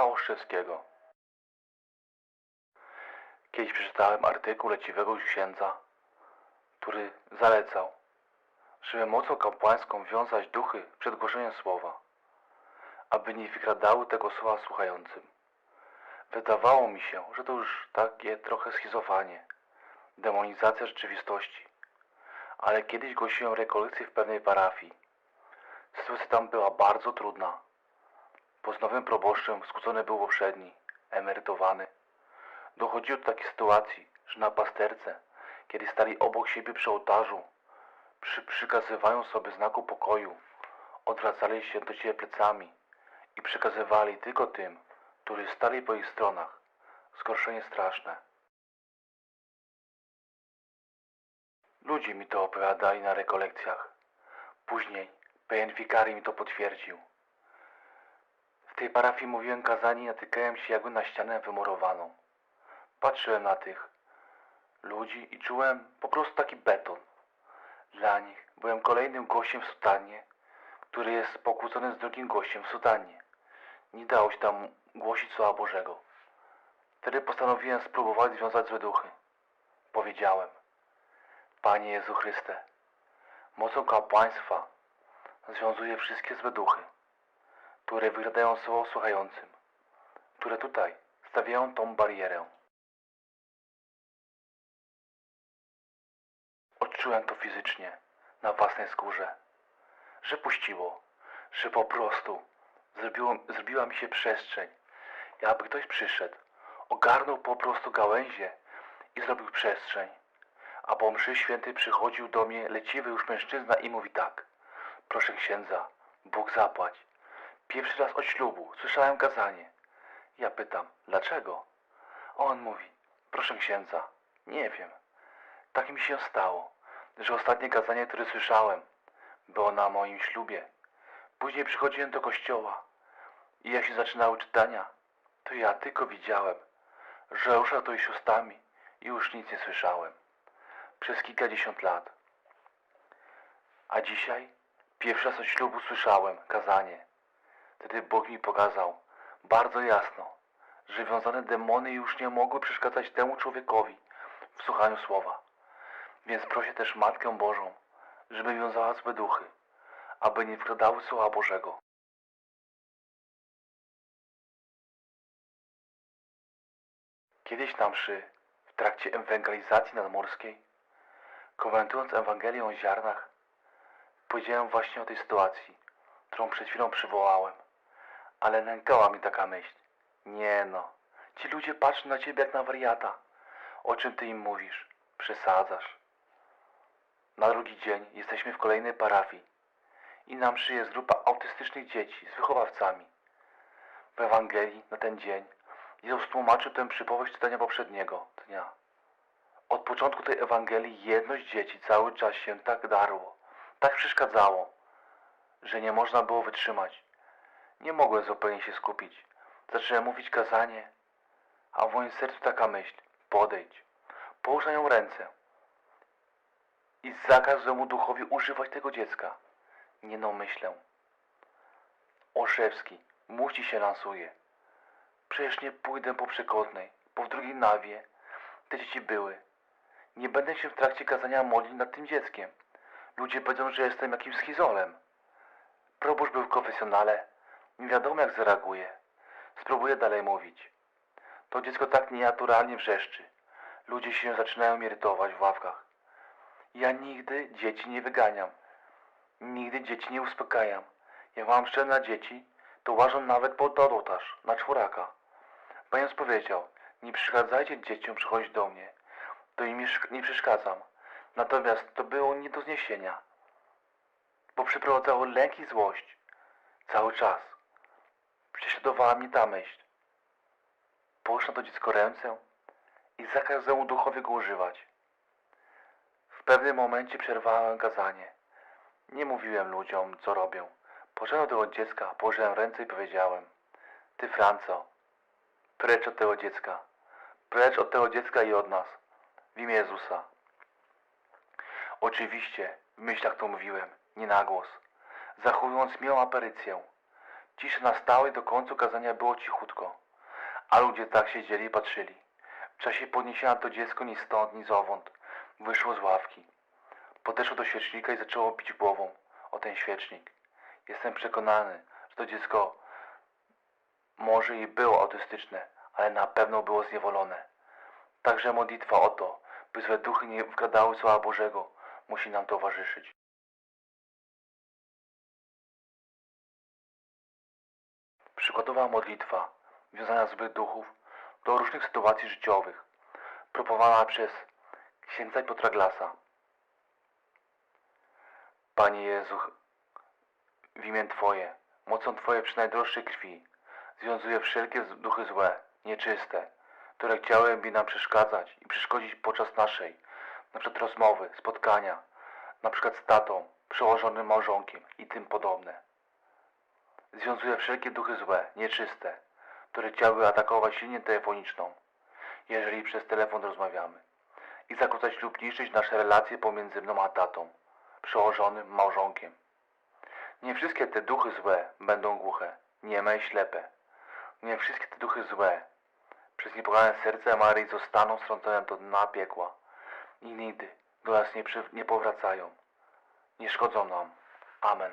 Oszczewskiego. Kiedyś przeczytałem artykuł leciwego księdza, który zalecał, żeby mocą kapłańską wiązać duchy przed głoszeniem słowa, aby nie wykradały tego słowa słuchającym. Wydawało mi się, że to już takie trochę schizowanie, demonizacja rzeczywistości. Ale kiedyś głosiłem rekolekcję w pewnej parafii. Sytuacja tam była bardzo trudna. Z nowym proboszczem skłócony był poprzedni, emerytowany. Dochodziło do takiej sytuacji, że na pasterce, kiedy stali obok siebie przy ołtarzu, przy sobie znaku pokoju, odwracali się do siebie plecami i przekazywali tylko tym, którzy stali po ich stronach. Zgorszenie straszne. Ludzie mi to opowiadali na rekolekcjach. Później pewien wikary mi to potwierdził. W tej parafii mówiłem kazanie i natykałem się jakby na ścianę wymurowaną. Patrzyłem na tych ludzi i czułem po prostu taki beton. Dla nich byłem kolejnym gościem w sutannie, który jest pokłócony z drugim gościem w sutannie. Nie dało się tam głosić Słowa Bożego. Wtedy postanowiłem spróbować związać złe duchy. Powiedziałem, Panie Jezu Chryste, mocą kapłaństwa związuję wszystkie złe duchy, które wygradają słowo słuchającym, które tutaj stawiają tą barierę. Odczułem to fizycznie, na własnej skórze, że puściło, że po prostu zrobiło, zrobiła mi się przestrzeń, jakby ktoś przyszedł, ogarnął po prostu gałęzie i zrobił przestrzeń. A po mszy świętej przychodził do mnie leciwy już mężczyzna i mówi tak. Proszę księdza, Bóg zapłać. Pierwszy raz od ślubu słyszałem kazanie. Ja pytam, dlaczego? On mówi, proszę księdza, nie wiem. Tak mi się stało, że ostatnie kazanie, które słyszałem, było na moim ślubie. Później przychodziłem do kościoła i jak się zaczynały czytania, to ja tylko widziałem, że rusza to już ustami i już nic nie słyszałem. Przez kilkadziesiąt lat. A dzisiaj pierwszy raz od ślubu słyszałem kazanie. Wtedy Bóg mi pokazał bardzo jasno, że wiązane demony już nie mogły przeszkadzać temu człowiekowi w słuchaniu słowa. Więc proszę też Matkę Bożą, żeby wiązała złe duchy, aby nie wkradały słowa Bożego. Kiedyś na mszy, w trakcie ewangelizacji nadmorskiej, komentując Ewangelię o ziarnach, powiedziałem właśnie o tej sytuacji, którą przed chwilą przywołałem. Ale nękała mi taka myśl. Nie no, ci ludzie patrzą na ciebie jak na wariata. O czym ty im mówisz? Przesadzasz. Na drugi dzień jesteśmy w kolejnej parafii i na mszy jest grupa autystycznych dzieci z wychowawcami. W Ewangelii na ten dzień Jezus tłumaczył tę przypowieść czytania poprzedniego dnia. Od początku tej Ewangelii jedność dzieci cały czas się tak darło, tak przeszkadzało, że nie można było wytrzymać. Nie mogłem zupełnie się skupić. Zacząłem mówić kazanie, a w moim sercu taka myśl. Podejdź, połóż na nią ręce i zakaz złemu duchowi używać tego dziecka. Nie no, myślę. Olszewski, musi się lansuje. Przecież nie pójdę po przekątnej, bo w drugiej nawie te dzieci były. Nie będę się w trakcie kazania modlić nad tym dzieckiem. Ludzie powiedzą, że jestem jakimś schizolem. Proboszcz był w konfesjonale. Nie wiadomo jak zareaguje. Spróbuję dalej mówić. To dziecko tak nienaturalnie wrzeszczy. Ludzie się zaczynają irytować w ławkach. Ja nigdy dzieci nie wyganiam. Nigdy dzieci nie uspokajam. Jak mam szczęście na dzieci, to łażą nawet pod ołtarz, na czworaka. Jezus powiedział, nie przeszkadzajcie dzieciom przychodzić do mnie. To im nie przeszkadzam. Natomiast to było nie do zniesienia. Bo przyprowadzało lęk i złość. Cały czas. Prześladowała mnie ta myśl. Połóż na to dziecko ręce i zakaz mu duchowi go używać. W pewnym momencie przerwałem kazanie. Nie mówiłem ludziom, co robię. Poszedłem do dziecka, położyłem ręce i powiedziałem Ty, Franco, precz od tego dziecka. Precz od tego dziecka i od nas. W imię Jezusa. Oczywiście w myślach to mówiłem, nie na głos. Zachowując miłą aparycję. Cisza nastała i do końca kazania było cichutko. A ludzie tak siedzieli i patrzyli. W czasie podniesienia to dziecko ni stąd, ni zowąd wyszło z ławki. Podeszło do świecznika i zaczęło bić głową o ten świecznik. Jestem przekonany, że to dziecko może i było autystyczne, ale na pewno było zniewolone. Także modlitwa o to, by złe duchy nie wkradały Słowa Bożego, musi nam towarzyszyć. Przykładowa modlitwa, wiązana z złych duchów do różnych sytuacji życiowych, proponowana przez księdza Piotra Glasa. Panie Jezu, w imię Twoje, mocą Twoje przy najdroższej krwi, związuję wszelkie duchy złe, nieczyste, które chciałyby nam przeszkadzać i przeszkodzić podczas naszej, na przykład rozmowy, spotkania, na przykład z tatą, przełożonym małżonkiem i tym podobne. Związuję wszelkie duchy złe, nieczyste, które chciały atakować linię telefoniczną, jeżeli przez telefon rozmawiamy, i zakłócać lub niszczyć nasze relacje pomiędzy mną a tatą, przełożonym małżonkiem. Nie wszystkie te duchy złe będą głuche, nieme i ślepe. Nie wszystkie te duchy złe przez niepokojone serce Maryi zostaną strącone do dna piekła i nigdy do nas nie, nie powracają. Nie szkodzą nam. Amen.